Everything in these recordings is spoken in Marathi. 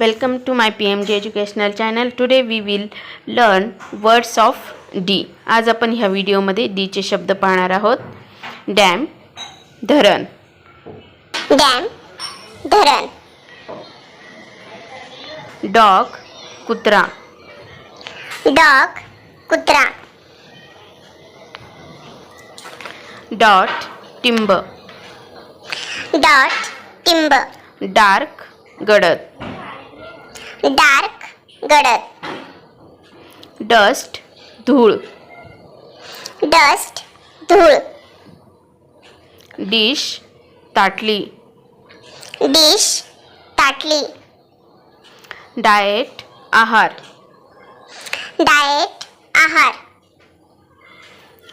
Welcome to my PMG Educational channel. Today we will learn words of D. आज आपण ह्या व्हिडिओमध्ये D चे शब्द पाहणार आहोत. डॅम धरण. डॅम धरण. डॉग कुत्रा. डॉग कुत्रा. डॉट टिंब. डॉट टिंब. डार्क गडद. डार्क गडद. डस्ट धूळ. डस्ट धूळ. डिश ताटली. डिश ताटली. डाएट आहार. डाएट आहार.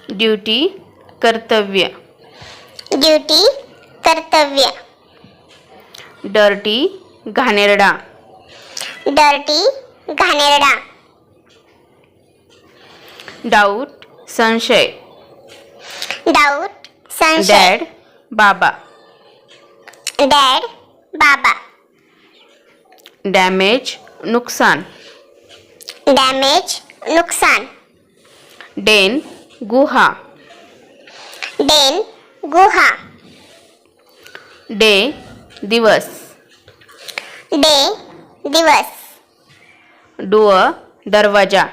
ड्युटी कर्तव्य. ड्युटी कर्तव्य. डर्टी घाणेरडा. डर्टी घाणेरडा. डाऊट संशय. डाऊट संशय. डॅड बाबा. डॅड बाबा. डॅमेज नुकसान. डॅमेज नुकसान. डेन गुहा. डेन गुहा. डे दिवस. डे दिवस. ડોઅ दरवाज़ा.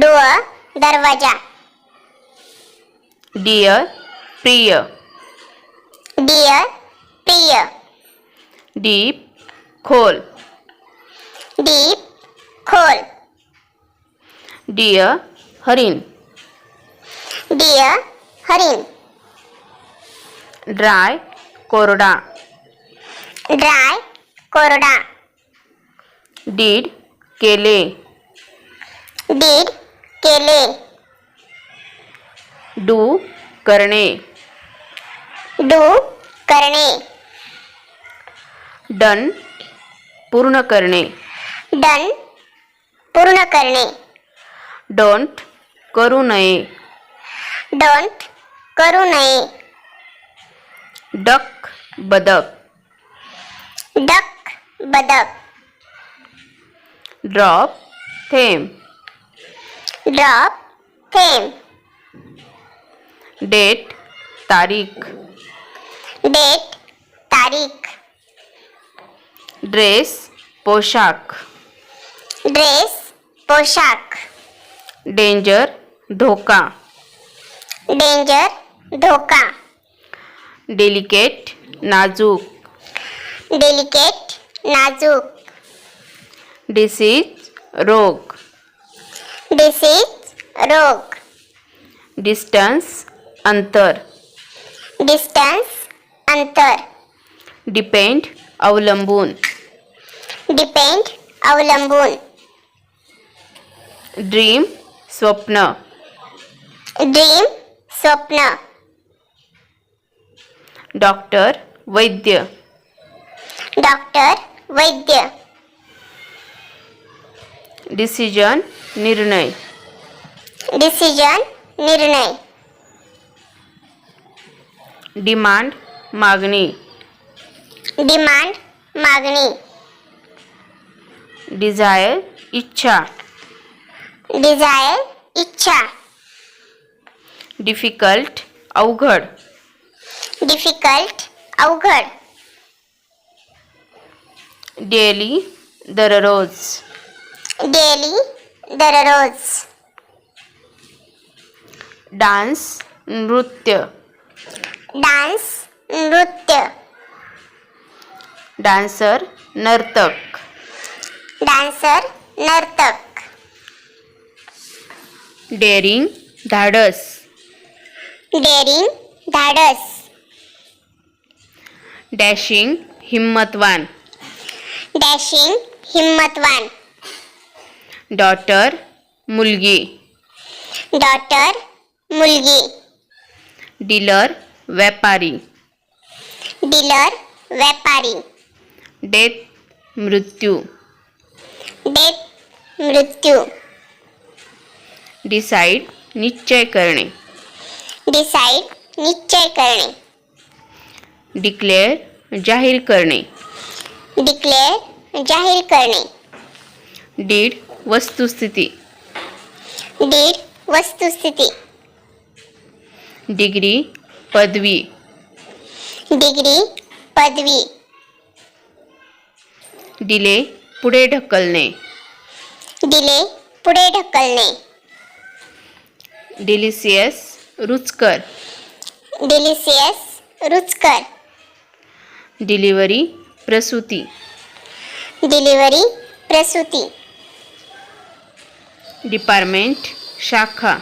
ડોઅ दरवाज़ा. डियर प्रिय. डियर प्रिय. डीप खोल. डीप खोल. डियर हरिन डियर हरिन ड्राई कोरडा. ड्राई कोरडा. डीड केले. डीड केले. डू करणे. डू करणे. डन पूर्ण करणे. डन पूर्ण करणे. डोंट करू नये. डोंट करू नये. डक बदक. डक बदक. ड्रॉप थेंब ड्रॉप थेंब डेट तारीख डेट तारीख ड्रेस पोशाख ड्रेस पोशाख डेंजर धोका डेंजर धोका डेलिकेट नाजूक डेलिकेट नाजूक डिसीज रोग. डिसीज रोग. डिस्टन्स अंतर. डिस्टन्स अंतर. डिपेंड अवलंबून. डिपेंड अवलंबून. ड्रीम स्वप्न. ड्रीम स्वप्न. डॉक्टर वैद्य. डॉक्टर वैद्य. डिसिजन निर्णय. डिसिजन निर्णय. डिमांड मागणी. डिमांड मागणी. डिझायर इच्छा. डिझायर इच्छा. डिफिकल्ट अवघड. डिफिकल्ट अवघड. डेली दररोज. डेली दररोज. डान्स नृत्य. डान्स नृत्य. डान्सर नर्तक. डान्सर नर्तक. डेअरिंग धाडस. डेअरिंग धाडस. डॅशिंग हिम्मतवान डॅशिंग हिम्मतवान डॉटर मुलगी. डॉटर मुलगी. डीलर व्यापारी. डीलर व्यापारी. डेथ मृत्यू. डेथ मृत्यू. डिसाईड निश्चय करणे. डिसाईड निश्चय करणे. डिक्लेअर जाहीर करणे. डिक्लेअर जाहीर करणे. डीड वस्तुस्थिती. डीड वस्तुस्थिती. डिग्री पदवी. डिग्री पदवी. डिले पुढे ढकलणे. दिले पुढे ढकलणे. डिलिसियस रुचकर. डिलिशियस रुचकर. डिलिव्हरी प्रसूती. डिलिव्हरी प्रसूती. डिपार्टमेंट शाखा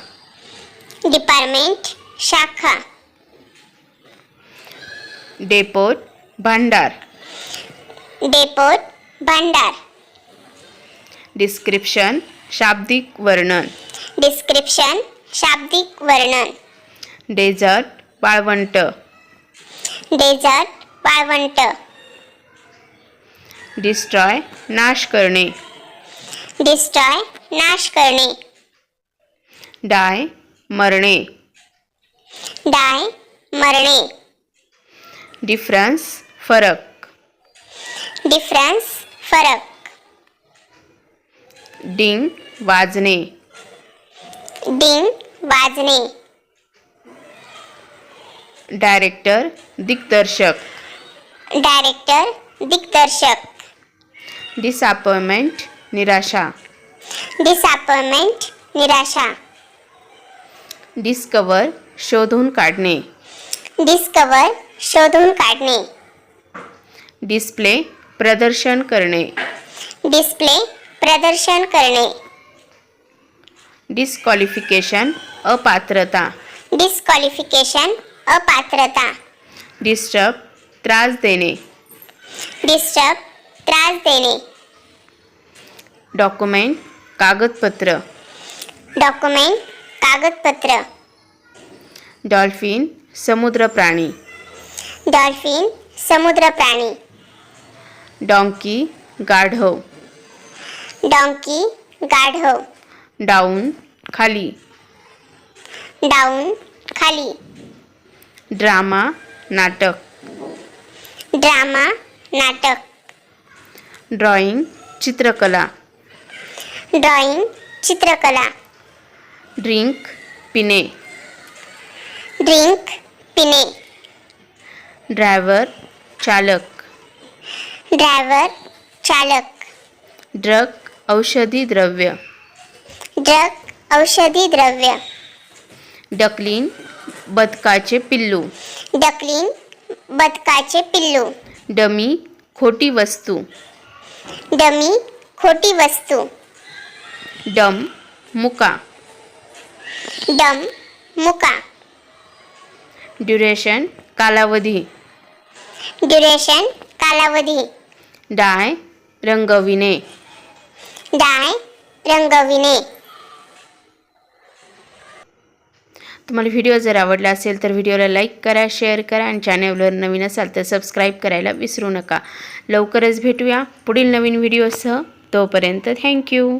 डिपार्टमेंट शाखा डेपोट भांडार डेपोट भांडार डिस्क्रिप्शन शाब्दिक वर्णन डिस्क्रिप्शन शाब्दिक वर्णन डेझर्ट वाळवंट डेझर्ट वाळवंट डिस्ट्रॉय नाश करणे डिस्ट्रॉय नाश करणे. डाय मरणे. डाय मरणे. डिफरन्स फरक. डिफरन्स फरक. डिंग वाजणे. डिंग वाजणे. डायरेक्टर दिग्दर्शक. डायरेक्टर दिग्दर्शक. डिसअपॉइंटमेंट निराशा. डिसअपॉइंटमेंट निराशा. डिस्कवर शोधून काढणे. डिस्कवर शोधून काढणे. डिस्प्ले प्रदर्शन करणे. डिस्प्ले प्रदर्शन करणे. डिस्क्वालिफिकेशन अपात्रता. डिस्क्वालिफिकेशन अपात्रता. डिस्टर्ब त्रास देणे. डिस्टर्ब त्रास देणे. डॉक्युमेंट कागदपत्र. डॉक्युमेंट कागदपत्र. डॉल्फिन समुद्र प्राणी. डॉल्फिन समुद्र प्राणी. डॉंकी गाढव. डॉंकी गाढव. डाऊन खाली. डाऊन खाली. ड्रामा नाटक. ड्रामा नाटक. ड्रॉइंग चित्रकला. ड्रॉइंग चित्रकला. ड्रिंक पिणे. ड्रिंक पिणे. ड्रायव्हर चालक. ड्रायव्हर चालक. ड्रग औषधी द्रव्य. ड्रग औषधी द्रव्य. डकलिन बदकाचे पिल्लू. डकलिन बदकाचे पिल्लू. डमी खोटी वस्तू. डमी खोटी वस्तू. डम मुका. डम मुका. ड्युरेशन कालावधी. ड्युरेशन कालावधी. डाय रंगविणे. डाय रंगविणे. तुम्हाला व्हिडिओ जर आवडला असेल तर व्हिडिओला लाईक करा शेअर करा आणि चॅनलवर नवीन असाल तर सबस्क्राईब करायला विसरू नका. लवकरच भेटूया पुढील नवीन व्हिडिओसह. तोपर्यंत थँक्यू.